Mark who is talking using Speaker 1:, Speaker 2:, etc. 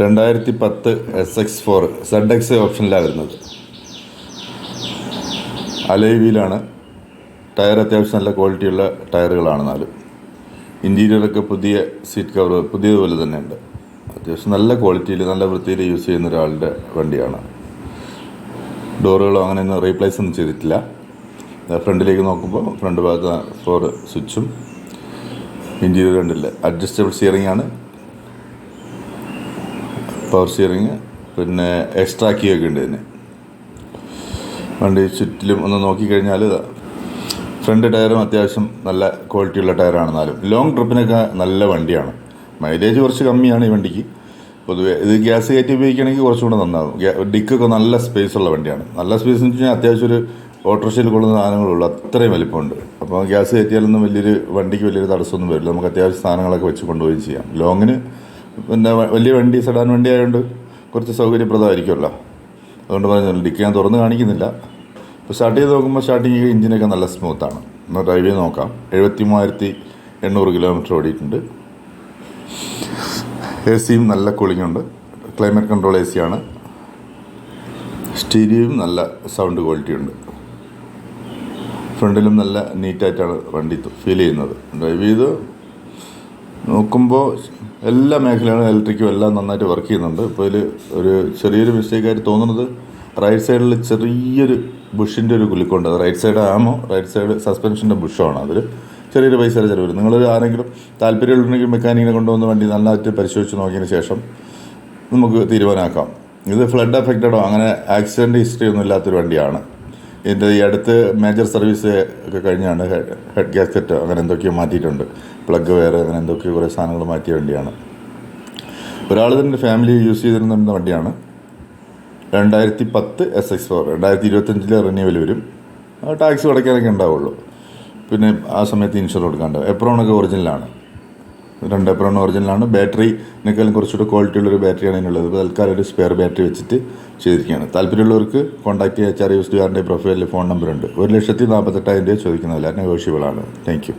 Speaker 1: രണ്ടായിരത്തി പത്ത് S X four Z X ഓപ്ഷനിലാണ് വരുന്നത്. അലോയ് വീലാണ് ടയർ അത്യാവശ്യം നല്ല ക്വാളിറ്റിയുള്ള ടയറുകളാണ് നാലും. ഇന്റീരിയറൊക്കെ പുതിയ സീറ്റ് കവർ പുതിയതുപോലെ തന്നെയുണ്ട്. അത്യാവശ്യം നല്ല ക്വാളിറ്റിയിൽ നല്ല വൃത്തിയിൽ യൂസ് ചെയ്യുന്ന ഒരാളുടെ വണ്ടിയാണ്. ഡോറുകളോ അങ്ങനെയൊന്നും റീപ്ലേസ് ഒന്നും ചെയ്തിട്ടില്ല. ഫ്രണ്ടിലേക്ക് നോക്കുമ്പോൾ ഫ്രണ്ട് ഭാഗത്ത് ഫോർ സ്വിച്ചും. ഇന്റീരിയർ കണ്ടില്ല. അഡ്ജസ്റ്റബിൾ സ്റ്റിയറിംഗ് ആണ്. പവർ സ്റ്റിയറിങ് പിന്നെ എക്സ്ട്രാ കീ ഒക്കെ ഉണ്ട് ഇതിന്. വണ്ടി ചുറ്റിലും ഒന്ന് നോക്കിക്കഴിഞ്ഞാൽ ഫ്രണ്ട് ടയറും അത്യാവശ്യം നല്ല ക്വാളിറ്റിയുള്ള ടയറാണെന്നാലും ലോങ് ട്രിപ്പിനൊക്കെ നല്ല വണ്ടിയാണ്. മൈലേജ് കുറച്ച് കമ്മിയാണ് ഈ വണ്ടിക്ക്. പൊതുവേ ഇത് ഗ്യാസ് കയറ്റി ഉപയോഗിക്കുകയാണെങ്കിൽ കുറച്ചുകൂടെ നന്നാകും ഡിക്കൊക്കെ നല്ല സ്പേസ് ഉള്ള വണ്ടിയാണ്. നല്ല സ്പേസ് എന്ന് വെച്ച് കഴിഞ്ഞാൽ അത്യാവശ്യം ഒരു ഓട്ടോറിക്ഷയിൽ കൊള്ളുന്ന സാധനങ്ങളുള്ളൂ. അത്രയും വലിപ്പമുണ്ട്. അപ്പോൾ ഗ്യാസ് കയറ്റിയാലൊന്നും വലിയൊരു വണ്ടിക്ക് വലിയൊരു തടസ്സമൊന്നും വരില്ല. നമുക്ക് അത്യാവശ്യം സാധനങ്ങളൊക്കെ വെച്ച് കൊണ്ടുപോയി ചെയ്യാം. ലോങ്ങിന് പിന്നെ വലിയ വണ്ടി സെഡാൻ വണ്ടി ആയതുകൊണ്ട് കുറച്ച് സൗകര്യപ്രദമായിരിക്കുമല്ലോ അതുകൊണ്ട് പറഞ്ഞു ഡിക്ക് ഞാൻ തുറന്ന് കാണിക്കുന്നില്ല. ഇപ്പോൾ സ്റ്റാർട്ട് ചെയ്ത് നോക്കുമ്പോൾ സ്റ്റാർട്ടിങ് എഞ്ചിനൊക്കെ നല്ല സ്മൂത്താണ് ഒന്ന് ഡ്രൈവ് ചെയ്ത് നോക്കാം. എഴുപത്തി മൂവായിരത്തി എണ്ണൂറ് കിലോമീറ്റർ ഓടിയിട്ടുണ്ട് എ സിയും നല്ല കൂളിംഗ് ഉണ്ട്. ക്ലൈമറ്റ് കൺട്രോൾ എ സിയാണ് സ്റ്റീരിയും നല്ല സൗണ്ട് ക്വാളിറ്റി ഉണ്ട്. ഫ്രണ്ടിലും നല്ല നീറ്റായിട്ടാണ് വണ്ടി ഫീൽ ചെയ്യുന്നത്. ഡ്രൈവ് ചെയ്ത് നോക്കുമ്പോൾ എല്ലാ മേഖലകളും ഇലക്ട്രിക്കും എല്ലാം നന്നായിട്ട് വർക്ക് ചെയ്യുന്നുണ്ട്. ഇപ്പോൾ ഇതിൽ ഒരു ചെറിയൊരു മിസ്റ്റേക്കായിട്ട് തോന്നുന്നത് റൈറ്റ് സൈഡിൽ ചെറിയൊരു ബുഷിന്റെ ഒരു കുലുക്കുണ്ട്. അത് റൈറ്റ് സൈഡ് ആമോ റൈറ്റ് സൈഡ് സസ്പെൻഷന്റെ ആണ് അതിൽ ചെറിയൊരു പൈസ ചിലവ് വരും. നിങ്ങൾ ആരെങ്കിലും താല്പര്യമുണ്ടെങ്കിൽ മെക്കാനിക്കിനെ കൊണ്ടുവന്ന് വണ്ടി നന്നായിട്ട് പരിശോധിച്ച് നോക്കിയതിന് ശേഷം നമുക്ക് തീരുമാനമാക്കാം. ഇത് ഫ്ലഡ് എഫക്റ്റഡോ അങ്ങനെ ആക്സിഡന്റ് ഹിസ്റ്ററി ഒന്നും ഇല്ലാത്തൊരു വണ്ടിയാണ്. ഇതിന്റെ ഈ അടുത്ത് മേജർ സർവീസ് ഒക്കെ കഴിഞ്ഞാണ് ഹെഡ് ഹെഡ് അങ്ങനെ എന്തൊക്കെയോ മാറ്റിയിട്ടുണ്ട്. പ്ലഗ് വയർ അങ്ങനെ എന്തൊക്കെയോ കുറേ സാധനങ്ങൾ മാറ്റിയ വണ്ടിയാണ്. ഒരാൾ തന്നെ ഫാമിലി യൂസ് ചെയ്തിരുന്ന വണ്ടിയാണ്. രണ്ടായിരത്തി പത്ത് എസ് എക്സ് ഫോർ രണ്ടായിരത്തി ഇരുപത്തഞ്ചിലെ റിന്യൂവൽ വരും ടാക്സ് അടയ്ക്കാനൊക്കെ ഉണ്ടാവുള്ളൂ. പിന്നെ ആ സമയത്ത് ഇൻഷുർ കൊടുക്കാണ്ട്. എപ്രോണൊക്കെ ഒറിജിനലാണ് രണ്ട് എപ്രോൺ ഒറിജിനലാണ്. ബാറ്ററിനേക്കാളും കുറച്ചുകൂടെ ക്വാളിറ്റി ഉള്ളൊരു ബാറ്ററിയാണ് ഇതിനുള്ളത് ഇപ്പോൾ തൽക്കാലം ഒരു സ്പെയർ ബാറ്ററി വെച്ചിട്ട് ചെയ്തിരിക്കുകയാണ്. താല്പര്യമുള്ളവർക്ക് കോൺടാക്ട് എച്ച് ആർ യൂസ് ആറിന്റെ പ്രൊഫൈലിൽ ഫോൺ നമ്പർ ഉണ്ട്. ഒരു ലക്ഷത്തി നാൽപ്പത്തെട്ടായിരം രൂപ ചോദിക്കുന്നതല്ല നെഗോഷ്യബിളാണ് താങ്ക് യു